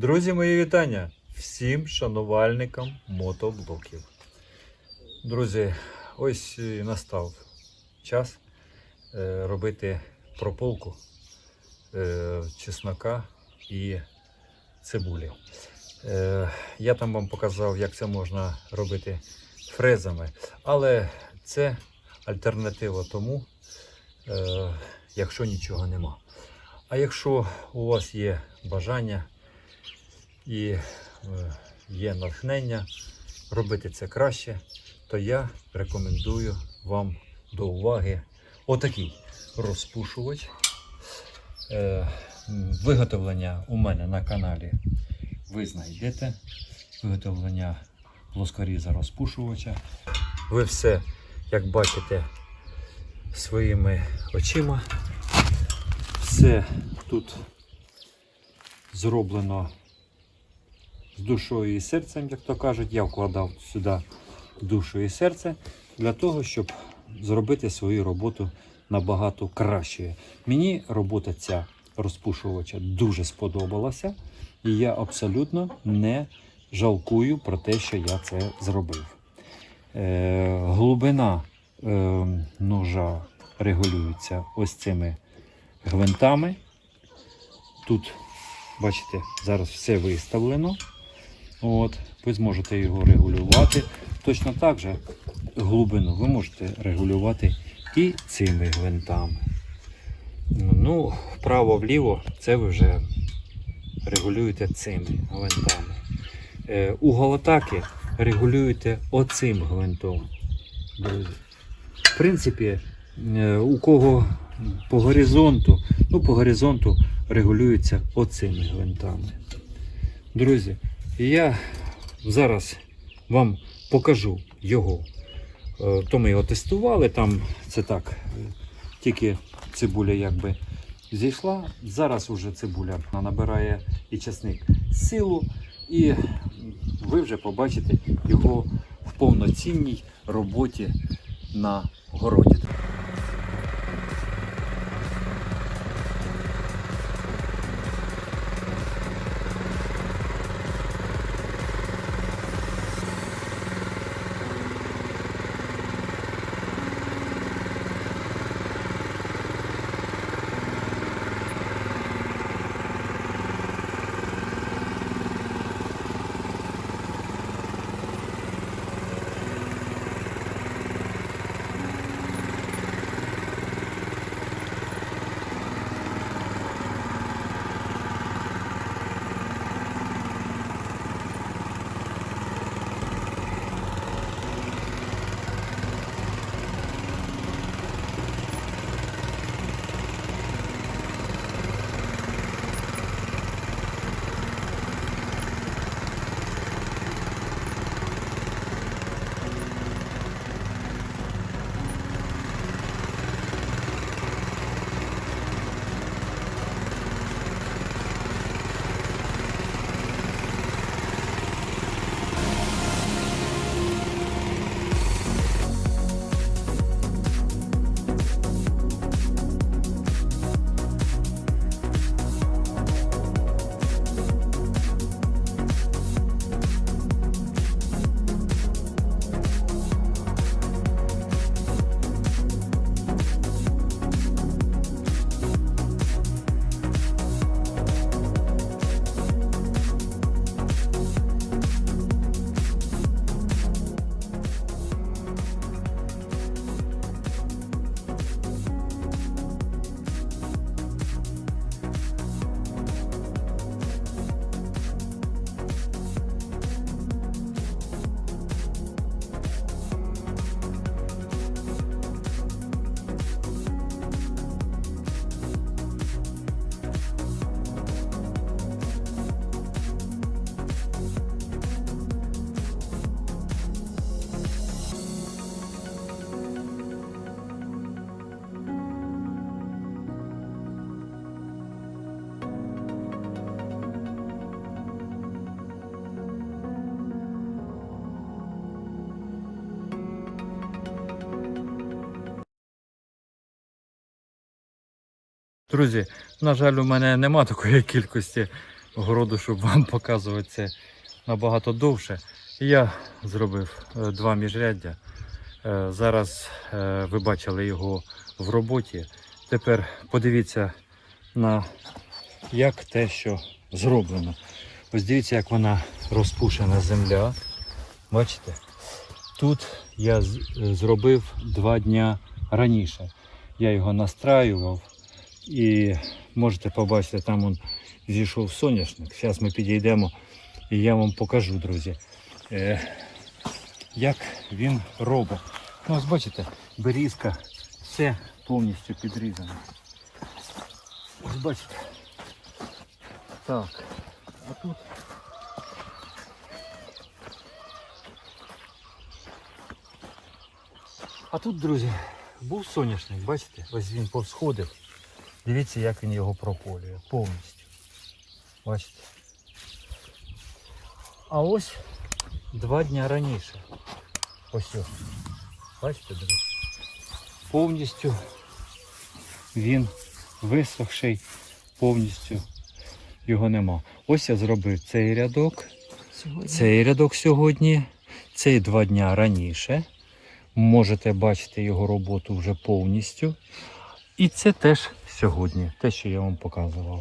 Друзі, мої вітання всім шанувальникам мотоблоків. Друзі, ось і настав час е, робити прополку е, чеснока і цибулі. Е, я там вам показав, як це можна робити фрезами, але це альтернатива тому, якщо нічого нема. А якщо у вас є бажання і е, є натхнення робити це краще, то я рекомендую вам до уваги отакий розпушувач. Е, Виготовлення у мене на каналі ви знайдете. Виготовлення плоскоріза розпушувача. Ви все, як бачите, своїми очима. Все тут зроблено з душою і серцем, як то кажуть. Я вкладав сюди душу і серце для того, щоб зробити свою роботу набагато кращою. Мені робота ця розпушувача дуже сподобалася, і я абсолютно не жалкую про те, що я це зробив. Е, глибина е, ножа регулюється ось цими гвинтами. Тут, бачите, зараз все виставлено. От, ви зможете його регулювати. Точно так же глибину ви можете регулювати і цими гвинтами. Ну, вправо-вліво це ви вже регулюєте цими гвинтами. Е, угол атаки регулюєте оцим гвинтом. В принципі, е, у кого по горизонту, ну по горизонту регулюється оцими гвинтами. Друзі, і я зараз вам покажу його. Е, То ми його тестували, там це так, тільки цибуля якби зійшла. Зараз уже цибуля набирає і часник силу, і ви вже побачите його в повноцінній роботі на городі. Друзі, на жаль, у мене нема такої кількості городу, щоб вам показувати це набагато довше. Я зробив е, два міжряддя. Е, Зараз е, ви бачили його в роботі. Тепер подивіться на як те, що зроблено. Ось дивіться, як вона розпушена земля. Бачите? Тут я зробив два дня раніше. Я його настраював і можете побачити, там он зійшов соняшник. Зараз ми підійдемо і я вам покажу, друзі, е, як він робить. Ну, ось бачите, берізка, все повністю підрізано. Ось бачите. Так, а тут. А тут, друзі, був соняшник, бачите? Ось він повсходив. Дивіться, як він його прополює повністю. Бачите? А ось два дня раніше. Ось. о. Бачите, друзі? Повністю він висохший, повністю його нема. Ось я зробив цей рядок, Сьогодні. цей рядок сьогодні, цей два дня раніше. Можете бачити його роботу вже повністю. І це теж сьогодні, те, що я вам показував.